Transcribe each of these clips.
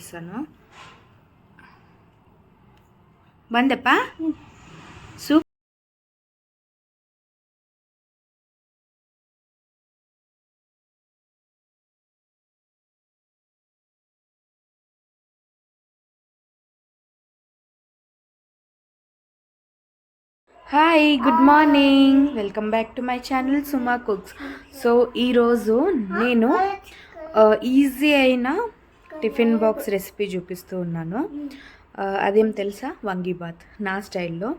చూపిస్తాను ಬಂದಪ್ಪ soup hi good morning welcome back to my channel Suma cooks so ఈరోజు నేను easy అయిన tiffin box recipe చూపిస్తూ ఉన్నాను. అదేం తెలుసా? వంగీబాత్ నా స్టైల్లో.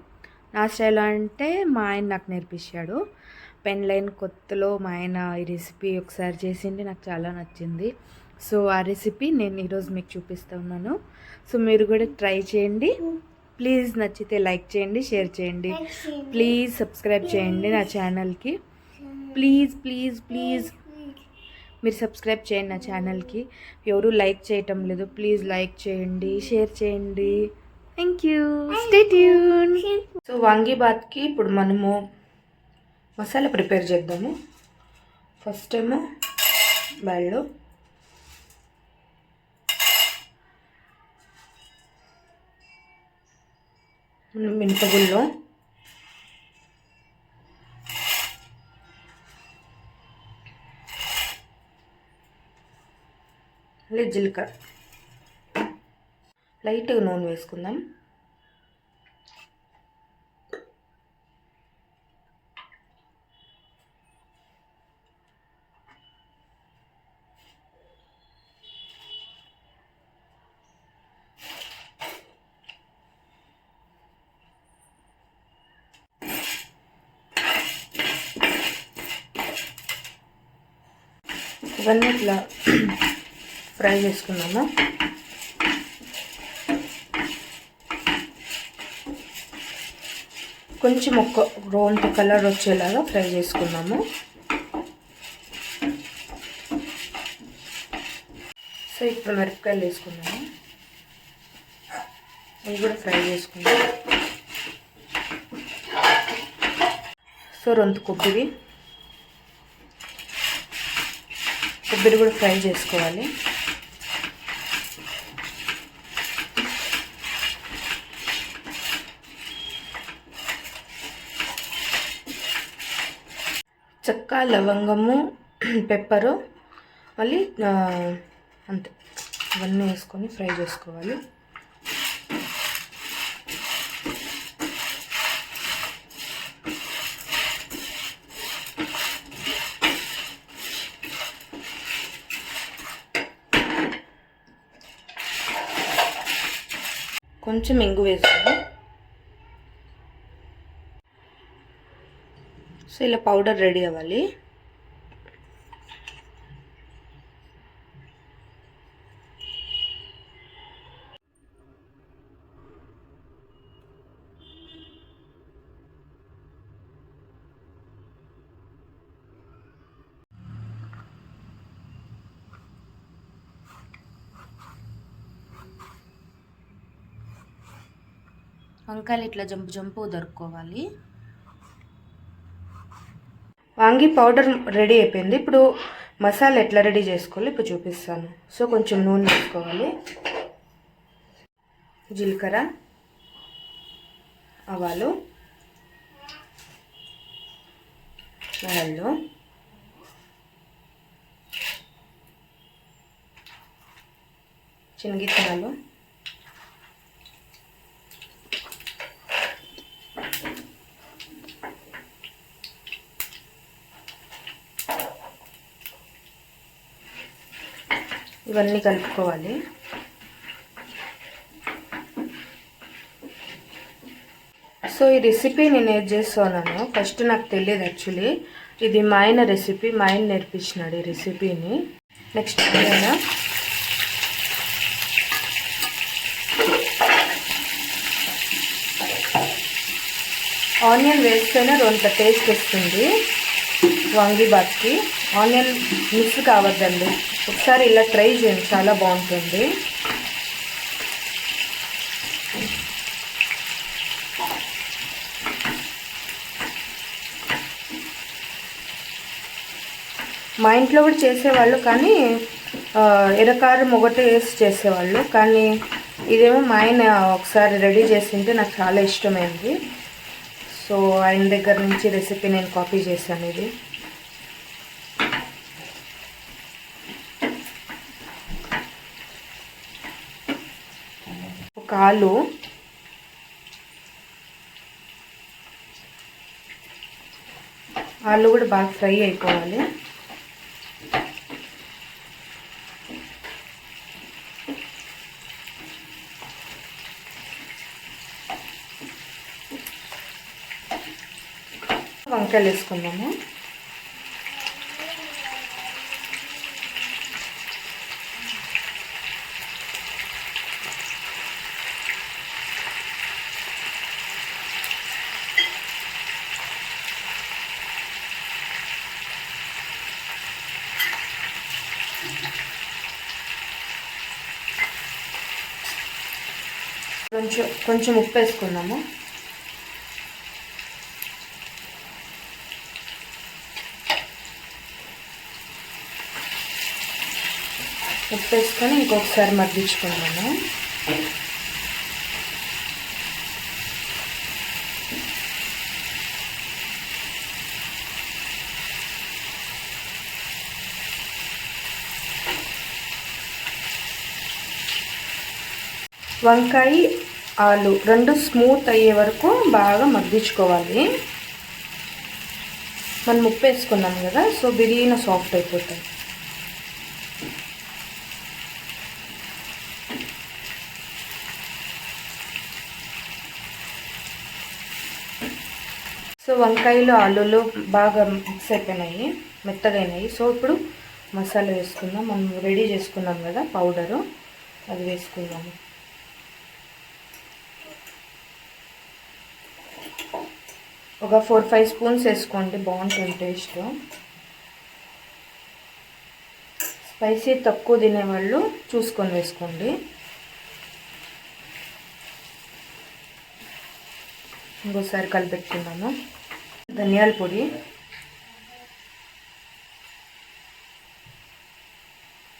నా స్టైల్లో అంటే మా ఆయన నాకు నేర్పించాడు. పెన్ లైన్ కొత్తలో మా ఆయన ఈ రెసిపీ ఒకసారి చేసింది నాకు చాలా నచ్చింది. సో ఆ రెసిపీ నేను ఈరోజు మీకు చూపిస్తూ ఉన్నాను. సో మీరు కూడా ట్రై చేయండి. ప్లీజ్ నచ్చితే లైక్ చేయండి షేర్ చేయండి. ప్లీజ్ సబ్స్క్రైబ్ చేయండి నా ఛానల్కి. Please please please. మీరు సబ్స్క్రైబ్ చేయండి నా ఛానల్కి. ఎవరు లైక్ చేయటం లేదు. ప్లీజ్ లైక్ చేయండి షేర్ చేయండి. Thank you stay tune so వాంగీబాత్కి ఇప్పుడు మనము మసాలా ప్రిపేర్ చేద్దాము. ఫస్ట్ ఏమో బ్యాళ్ళు మినపగుళ్ళు. మళ్ళీ జీలకర్ర. లైట్గా నూనె వేసుకుందాం. ఇవన్నీ ఇట్లా ఫ్రై చేసుకున్నాము కొంచెం ఒక్క రోంత కలర్ వచ్చేలాగా ఫ్రై చేసుకున్నాము. సో ఇప్పుడు మిరపకాయలు వేసుకున్నాము. అవి కూడా ఫ్రై చేసుకున్నాము. సో రొంత కొబ్బరి. కొబ్బరి కూడా ఫ్రై చేసుకోవాలి. చెక్క లవంగము పెప్పరు మళ్ళీ అంతే. ఇవన్నీ వేసుకొని ఫ్రై చేసుకోవాలి. కొంచెం ఇంగు వేసుకోవాలి సో ఇలా పౌడర్ రెడీ అవ్వాలి. వంకాయలు ఇట్లా జంపు జంపు దొరుక్కోవాలి. వాంగి పౌడర్ రెడీ అయిపోయింది. ఇప్పుడు మసాలా ఎట్లా రెడీ చేసుకోవాలి ఇప్పుడు చూపిస్తాను. సో కొంచెం నూనె వేసుకోవాలి. జీలకర్ర ఆవాలు ఆవాలు శనగిత్తనాలు ఇవన్నీ కలుపుకోవాలి. సో ఈ రెసిపీ నేను ఏది చేస్తున్నాను ఫస్ట్ నాకు తెలియదు యాక్చువల్లీ ఇది మా ఆయన రెసిపీ మా ఆయన నేర్పించినాడు ఈ రెసిపీని నెక్స్ట్ ఏదైనా? ఆనియన్ వేస్తేనే రొంత టేస్ట్ వస్తుంది. వాంగీబాత్కి ఆనియన్ మిక్స్ కావద్దండి. ఒకసారి ఇలా ట్రై చేయండి. చాలా బాగుంటుంది. మా ఇంట్లో కూడా చేసేవాళ్ళు కానీ ఆ, ఎర్రకారం ఒకటే వేసి చేసేవాళ్ళు. కానీ ఇదేమో మా ఆయన ఒకసారి రెడీ చేసింటే నాకు చాలా ఇష్టమైంది. సో ఆయన దగ్గర నుంచి రెసిపీ నేను కాపీ చేశాను ఇది. ఒక ఆలు. ఆలు కూడా బాగా ఫ్రై అయిపోవాలి. వంకాయలు వేసుకుందాము కొంచెం కొంచెం ఉప్పు వేసుకుందాము. ఉప్పు వేసుకొని ఇంకొకసారి మగ్గించుకున్నాను వంకాయ ఆలు రెండు స్మూత్ అయ్యే వరకు బాగా మగ్గించుకోవాలి. మనం ఉప్పు వేసుకున్నాం కదా సో బిర్యానీ సాఫ్ట్ అయిపోతుంది సో వంకాయలు ఆలులు బాగా మిక్స్ అయిపోయినాయి మెత్తగైనాయి. సో ఇప్పుడు మసాలా వేసుకుందాం. మనం రెడీ చేసుకున్నాం కదా పౌడరు. అది వేసుకుందాము ఒక ఫోర్ ఫైవ్ స్పూన్స్ వేసుకోండి. బాగుంటుంది టేస్ట్. స్పైసీ తక్కువ తినేవాళ్ళు చూసుకొని వేసుకోండి. ఇంకోసారి కలిపెట్టుకుందాము. ధనియాల పొడి.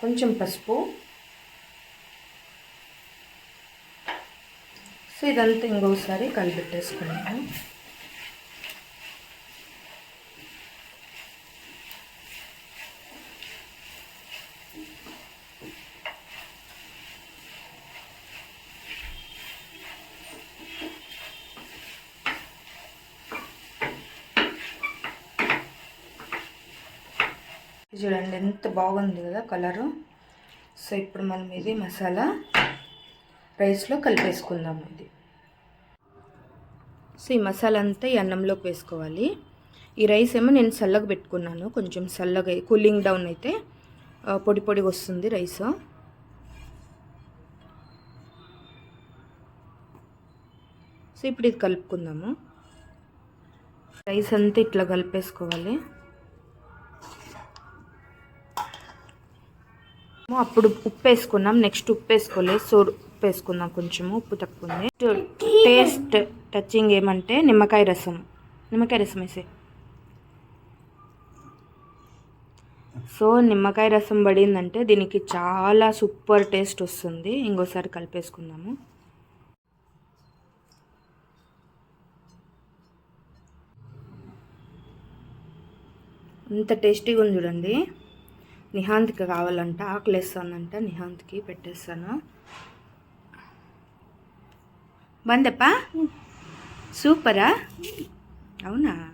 కొంచెం పసుపు. సో ఇదంతా ఇంకోసారి కలిపెట్టేసుకున్నాము చూడండి ఎంత బాగుంది కదా కలరు. సో ఇప్పుడు మనం ఇది మసాలా రైస్లో కలిపేసుకుందాం ఇది. సో ఈ మసాలా అంతా ఈ అన్నంలోకి వేసుకోవాలి. ఈ రైస్ ఏమో నేను చల్లగా పెట్టుకున్నాను. కొంచెం చల్లగా కూలింగ్ డౌన్ అయితే పొడి పొడిగా వస్తుంది రైస్. సో ఇప్పుడు ఇది కలుపుకుందాము. రైస్ అంతా ఇట్లా కలిపేసుకోవాలి. అప్పుడు ఉప్పు వేసుకున్నాం నెక్స్ట్ ఉప్పు వేసుకోలేదు సో ఉప్పు వేసుకుందాం కొంచెము. ఉప్పు తక్కువ ఉంది టేస్ట్ టచింగ్ ఏమంటే నిమ్మకాయ రసం. నిమ్మకాయ రసం వేసే సో నిమ్మకాయ రసం పడిందంటే దీనికి చాలా సూపర్ టేస్ట్ వస్తుంది. ఇంకోసారి కలిపేసుకుందాము. అంత టేస్టీగా ఉంది చూడండి. నిహాంత్కి కావాలంట ఆకలి వేస్తానంట నిహాంత్కి పెట్టేస్తాను. బందప్ప? సూపరా? అవునా?